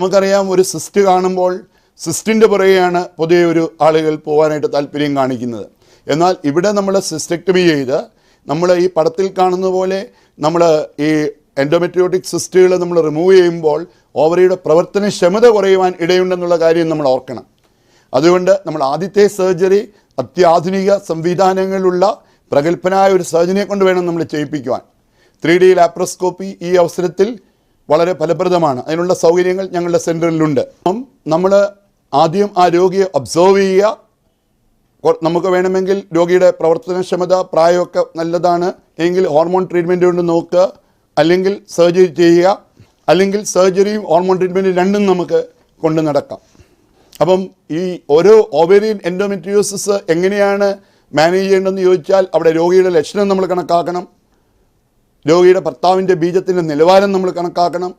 നമുക്കറിയാം ഒരു സിസ്റ്റ് കാണുമ്പോൾ സിസ്റ്റിന്റെ പുറകെയാണ് പൊതുവെ ഒരു ആളുകൾ പോകാനായിട്ട് താല്പര്യം കാണിക്കുന്നത്. എന്നാൽ ഇവിടെ നമ്മൾ സിസ്റ്റക്ടമി ചെയ്ത് നമ്മൾ ഈ പടത്തിൽ കാണുന്ന പോലെ നമ്മൾ ഈ എൻഡോമെട്രിയോട്ടിക് സിസ്റ്റുകൾ നമ്മൾ റിമൂവ് ചെയ്യുമ്പോൾ ഓവറിയുടെ പ്രവർത്തനക്ഷമത കുറയുവാൻ ഇടയുണ്ടെന്നുള്ള കാര്യം നമ്മൾ ഓർക്കണം. അതുകൊണ്ട് നമ്മൾ ആദ്യത്തെ സർജറി അത്യാധുനിക സംവിധാനങ്ങളുള്ള പ്രഗത്ഭനായ ഒരു സർജനെ കൊണ്ട് വേണം നമ്മൾ ചെയ്യിപ്പിക്കുവാൻ. ത്രീ ഡി ലാപ്രോസ്കോപ്പി ഈ അവസരത്തിൽ വളരെ ഫലപ്രദമാണ്. അതിനുള്ള സൗകര്യങ്ങൾ ഞങ്ങളുടെ സെന്ററിലുണ്ട് അപ്പം നമ്മൾ ആദ്യം ആ രോഗിയെ ഒബ്സർവ് ചെയ്യുക. നമുക്ക് വേണമെങ്കിൽ രോഗിയുടെ പ്രവർത്തനക്ഷമത പ്രായമൊക്കെ നല്ലതാണ്. എങ്കിൽ ഹോർമോൺ ട്രീറ്റ്മെന്റ് കൊണ്ട് നോക്കുക. അല്ലെങ്കിൽ സർജറി ചെയ്യുക. അല്ലെങ്കിൽ സർജറിയും ഹോർമോൺ ട്രീറ്റ്മെന്റും രണ്ടും നമുക്ക് കൊണ്ട് നടക്കാം. അപ്പം ഈ ഓരോ ഓവേരിയൻ എൻഡോമെട്രിയോസിസ് എങ്ങനെയാണ് മാനേജ് ചെയ്യേണ്ടതെന്ന് ചോദിച്ചാൽ അവിടെ രോഗിയുടെ ലക്ഷണം നമ്മൾ കണക്കാക്കണം. രോഗിയുടെ ഭർത്താവിന്റെ ബീജത്തിന്റെ നിലവാരം നമ്മൾ കണക്കാക്കണം.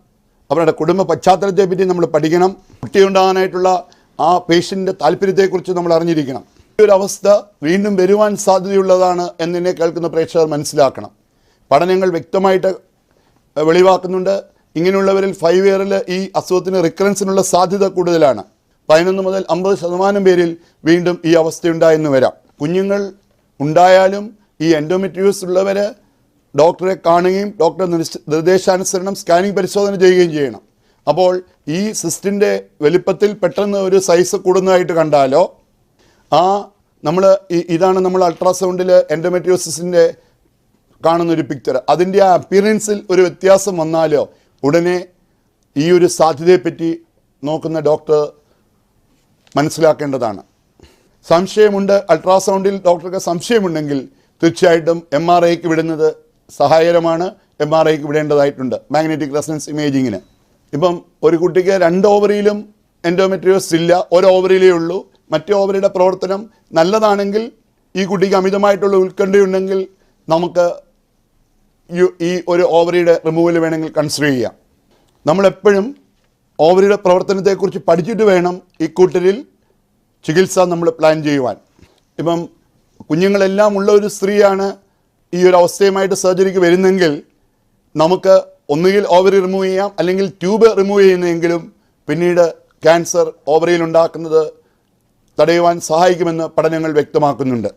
അവരുടെ കുടുംബ പശ്ചാത്തലത്തെ പറ്റി നമ്മൾ പഠിക്കണം. കുട്ടിയുണ്ടാകാനായിട്ടുള്ള ആ പേഷ്യന്റെ താല്പര്യത്തെക്കുറിച്ച് നമ്മൾ അറിഞ്ഞിരിക്കണം. ഈ ഒരു അവസ്ഥ വീണ്ടും വരുവാൻ സാധ്യതയുള്ളതാണ് എന്നെ കേൾക്കുന്ന പ്രേക്ഷകർ മനസ്സിലാക്കണം. പഠനങ്ങൾ വ്യക്തമായിട്ട് വെളിവാക്കുന്നുണ്ട്. ഇങ്ങനെയുള്ളവരിൽ ഫൈവ് ഇയറിൽ ഈ അസുഖത്തിന് റിക്കറൻസിനുള്ള സാധ്യത കൂടുതലാണ്. പതിനൊന്ന് മുതൽ അമ്പത് ശതമാനം പേരിൽ വീണ്ടും ഈ അവസ്ഥയുണ്ടായെന്ന് വരാം. കുഞ്ഞുങ്ങൾ ഉണ്ടായാലും ഈ എൻഡോമെട്രിയോസ് ഉള്ളവർ ഡോക്ടറെ കാണുകയും ഡോക്ടർ നിർദ്ദേശാനുസരണം സ്കാനിങ് പരിശോധന ചെയ്യുകയും ചെയ്യണം. അപ്പോൾ ഈ സിസ്റ്റിന്റെ വലിപ്പത്തിൽ പെട്ടെന്ന് ഒരു സൈസ് കൂടുന്നതായിട്ട് കണ്ടാലോ ആ നമ്മൾ ഇതാണ് നമ്മൾ അൾട്രാസൗണ്ടിൽ എൻഡോമെട്രിയോസിസിന്റെ കാണുന്നൊരു പിക്ചർ അതിന്റെ ആ അപ്പിയറൻസിൽ ഒരു വ്യത്യാസം വന്നാലോ ഉടനെ ഈ ഒരു സാധ്യതയെപ്പറ്റി നോക്കുന്ന ഡോക്ടർ മനസ്സിലാക്കേണ്ടതാണ്. സംശയമുണ്ട് അൾട്രാസൗണ്ടിൽ ഡോക്ടർക്ക് സംശയമുണ്ടെങ്കിൽ തീർച്ചയായിട്ടും എം ആർ ഐക്ക് വിടുന്നത് സഹായകരമാണ് എം ആർ ഐക്ക് വിടേണ്ടതായിട്ടുണ്ട്. മാഗ്നറ്റിക് റെസനൻസ് ഇമേജിങ്ങിന് ഇപ്പം ഒരു കുട്ടിക്ക് രണ്ട് ഓവറിയിലും എൻഡോമെട്രിയോസ് ഇല്ല. ഒരു ഓവറിയിലേ ഉള്ളൂ. മറ്റേ ഓവറിയുടെ പ്രവർത്തനം നല്ലതാണെങ്കിൽ ഈ കുട്ടിക്ക് അമിതമായിട്ടുള്ള ഉത്കണ്ഠയുണ്ടെങ്കിൽ നമുക്ക് ഈ ഒരു ഓവറിയുടെ റിമൂവൽ വേണമെങ്കിൽ കൺസിഡർ ചെയ്യാം. നമ്മളെപ്പോഴും ഓവറിയുടെ പ്രവർത്തനത്തെക്കുറിച്ച് പഠിച്ചിട്ട് വേണം ഇക്കൂട്ടരിൽ ചികിത്സ നമ്മൾ പ്ലാൻ ചെയ്യുവാൻ. ഇപ്പം കുഞ്ഞുങ്ങളെല്ലാം ഉള്ള ഒരു സ്ത്രീയാണ് ഈ ഒരു അവസ്ഥയുമായിട്ട് സർജറിക്ക് വരുന്നെങ്കിൽ നമുക്ക് ഒന്നുകിൽ ഓവറി റിമൂവ് ചെയ്യാം അല്ലെങ്കിൽ ട്യൂബ് റിമൂവ് ചെയ്യുന്നെങ്കിലും പിന്നീട് ക്യാൻസർ ഓവറിയിൽ ഉണ്ടാക്കുന്നത് തടയുവാൻ സഹായിക്കുമെന്ന് പഠനങ്ങൾ വ്യക്തമാക്കുന്നുണ്ട്.